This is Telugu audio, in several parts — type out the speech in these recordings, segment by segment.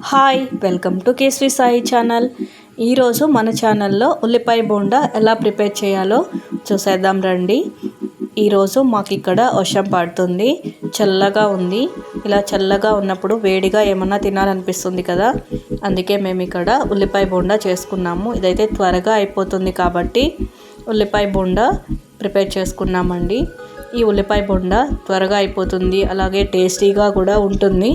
Hi welcome to Keshri Sai channel. ఈరోజు మన ఛానల్లో ఉల్లిపాయ బోండా ఎలా ప్రిపేర్ చేయాలో చూసేద్దాం రండి. ఈరోజు మాకు ఇక్కడ వర్షం పడుతుంది చల్లగా ఉంది. ఇలా చల్లగా ఉన్నప్పుడు వేడిగా ఏమన్నా తినాలనిపిస్తుంది కదా? అందుకే మేము ఇక్కడ ఉల్లిపాయ బోండా చేసుకున్నాము. ఇదైతే త్వరగా అయిపోతుంది కాబట్టి ఉల్లిపాయ బోండా ప్రిపేర్ చేసుకున్నామండి. ఈ ఉల్లిపాయ బొండ త్వరగా అయిపోతుంది అలాగే టేస్టీగా కూడా ఉంటుంది.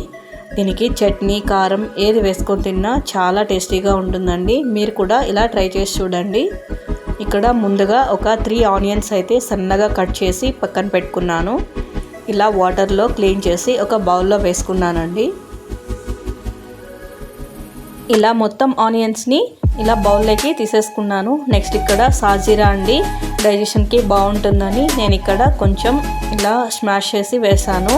దీనికి చట్నీ కారం ఏది వేసుకొని తిన్నా చాలా టేస్టీగా ఉంటుందండి. మీరు కూడా ఇలా ట్రై చేసి చూడండి. ఇక్కడ ముందుగా ఒక త్రీ ఆనియన్స్ అయితే సన్నగా కట్ చేసి పక్కన పెట్టుకున్నాను. ఇలా వాటర్లో క్లీన్ చేసి ఒక బౌల్లో వేసుకున్నానండి. ఇలా మొత్తం ఆనియన్స్ని ఇలా బౌల్లోకి తీసేసుకున్నాను. నెక్స్ట్ ఇక్కడ సాజీరా అండి. డైజెషన్కి బాగుంటుందని నేను ఇక్కడ కొంచెం ఇలా స్మాష్ చేసి వేసాను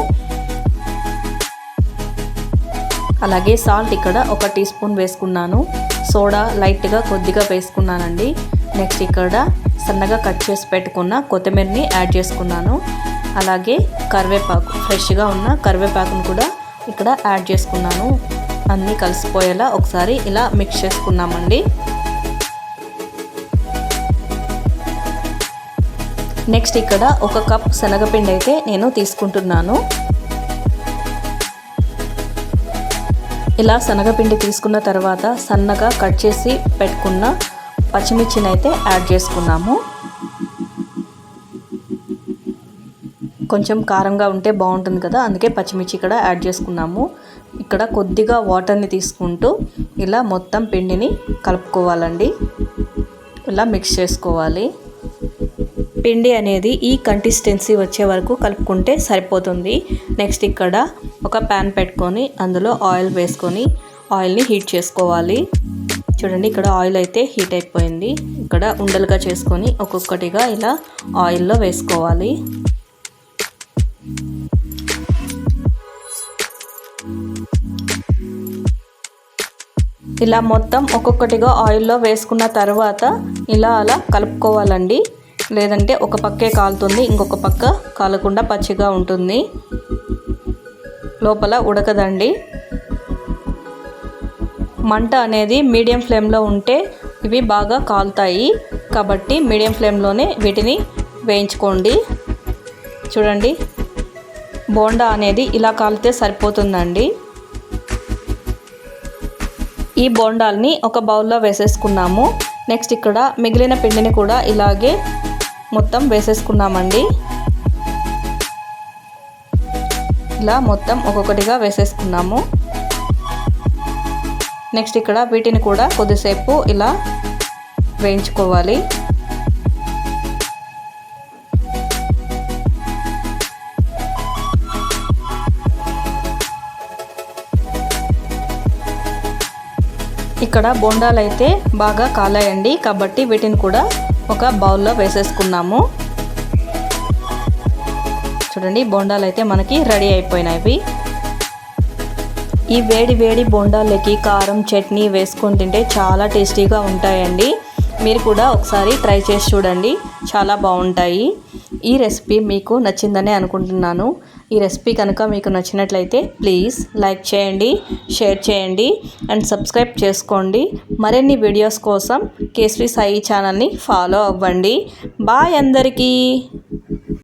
అలాగే సాల్ట్ ఇక్కడ ఒక టీ స్పూన్ వేసుకున్నాను. సోడా లైట్గా కొద్దిగా వేసుకున్నానండి. నెక్స్ట్ ఇక్కడ సన్నగా కట్ చేసి పెట్టుకున్న కొత్తిమీరని యాడ్ చేసుకున్నాను. అలాగే కరివేపాకు ఫ్రెష్గా ఉన్న కరివేపాకును కూడా ఇక్కడ యాడ్ చేసుకున్నాను. అన్నీ కలిసిపోయేలా ఒకసారి ఇలా మిక్స్ చేసుకున్నామండి. నెక్స్ట్ ఇక్కడ ఒక కప్ శనగపిండి అయితే నేను తీసుకుంటున్నాను. ఇలా శనగపిండి తీసుకున్న తర్వాత సన్నగా కట్ చేసి పెట్టుకున్న పచ్చిమిర్చిని అయితే యాడ్ చేసుకున్నాము. కొంచెం కారంగా ఉంటే బాగుంటుంది కదా అందుకే పచ్చిమిర్చి ఇక్కడ యాడ్ చేసుకున్నాము. ఇక్కడ కొద్దిగా వాటర్ని తీసుకుంటూ ఇలా మొత్తం పిండిని కలుపుకోవాలండి. ఇలా మిక్స్ చేసుకోవాలి. పిండి అనేది ఈ కన్సిస్టెన్సీ వచ్చే వరకు కలుపుకుంటే సరిపోతుంది. నెక్స్ట్ ఇక్కడ ఒక ప్యాన్ పెట్టుకొని అందులో ఆయిల్ వేసుకొని ఆయిల్ని హీట్ చేసుకోవాలి. చూడండి ఇక్కడ ఆయిల్ అయితే హీట్ అయిపోయింది. ఇక్కడ ఉండలుగా చేసుకొని ఒక్కొక్కటిగా ఇలా ఆయిల్లో వేసుకోవాలి. ఇలా మొత్తం ఒక్కొక్కటిగా ఆయిల్లో వేసుకున్న తర్వాత ఇలా అలా కలుపుకోవాలండి. లేదంటే ఒక పక్కే కాలుతుంది ఇంకొక పక్క కాలకుండా పచ్చిగా ఉంటుంది. లోపల ఉడకదండి. మంట అనేది మీడియం ఫ్లేమ్లో ఉంటే ఇవి బాగా కాలుతాయి. కాబట్టి మీడియం ఫ్లేమ్లోనే వీటిని వేయించుకోండి. చూడండి బోండా అనేది ఇలా కాలితే సరిపోతుందండి. ఈ బోండాల్ని ఒక బౌల్లో వేసేసుకున్నాము. నెక్స్ట్ ఇక్కడ మిగిలిన పిండిని కూడా ఇలాగే మొత్తం వేసేసుకున్నామండి. ఇలా మొత్తం ఒక్కొక్కటిగా వేసేసుకున్నాము. నెక్స్ట్ ఇక్కడ వీటిని కూడా కొద్దిసేపు ఇలా వేయించుకోవాలి. ఇక్కడ బోండాలు అయితే బాగా కాలాయండి కాబట్టి వీటిని కూడా ఒక బౌల్లో వేసేసుకున్నాము. చూడండి బొండాలు అయితే మనకి రెడీ అయిపోయినాయి. ఈ వేడి వేడి బోండాలకి కారం చట్నీ వేసుకొని తింటే చాలా టేస్టీగా ఉంటాయండి. మీరు కూడా ఒకసారి ట్రై చేసి చూడండి. చాలా బాగుంటాయి. ఈ రెసిపీ మీకు నచ్చిందనే అనుకుంటున్నాను. ఈ రెసిపీ కనుక మీకు నచ్చినట్లయితే ప్లీజ్ లైక్ చేయండి షేర్ చేయండి అండ్ సబ్స్క్రైబ్ చేసుకోండి. మరిన్ని వీడియోస్ కోసం కేసరి సాయి ఛానల్ని ఫాలో అవ్వండి. బాయ్ అందరికీ.